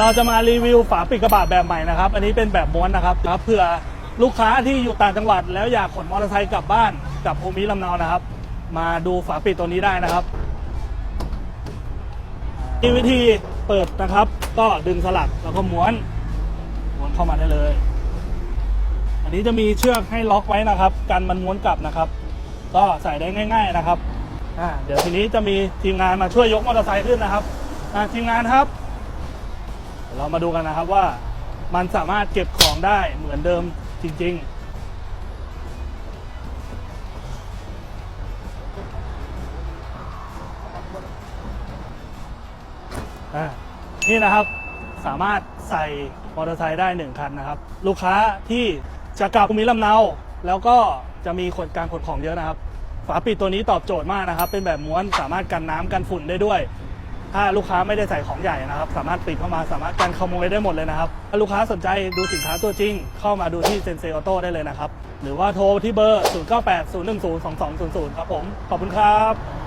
เราจะมารีวิวฝาปิดกระบะแบบใหม่นะครับ อันนี้เป็นแบบม้วนนะครับครับเผื่อลูกค้าที่อยู่ต่างจังหวัด แล้วอยากขนมอเตอร์ไซค์กลับบ้านกับภูมิลำเนานะครับ มาดูฝาปิดตัวนี้ได้นะครับมีวิธีเปิดนะครับ ก็ดึงสลักแล้วก็ม้วนม้วนเข้ามาได้เลย อันนี้จะมีเชือกให้ล็อกไว้นะครับกันมันม้วนกลับนะครับ ก็ใส่ได้ง่าย ๆนะครับอ่าเดี๋ยวทีนี้จะมีทีมงานมาช่วยยกมอเตอร์ไซค์ขึ้นนะครับอ่าทีมงานครับ เรามาดูกันนะครับว่ามันสามารถเก็บของได้เหมือนเดิมจริง ๆนี่นะครับสามารถใส่มอเตอร์ไซค์ได้หนึ่งคันนะครับ ลูกค้าที่จะกลับภูมิลำเนา แล้วก็จะมีขนการขนของเยอะนะครับ ฝาปิดตัวนี้ตอบโจทย์มากนะครับ เป็นแบบม้วนสามารถกันน้ำกันฝุ่นได้ด้วย ถ้าลูกค้าไม่ได้ใส่ของใหญ่นะครับ สามารถปิดเข้ามาสามารถกันขโมยได้หมดเลยนะครับถ้าลูกค้าสนใจดูสินค้าตัวจริง เข้ามาดูที่เซนเซออโต้ได้เลยนะครับ หรือว่าโทรที่เบอร์ 0980102200 ครับผม ขอบคุณครับ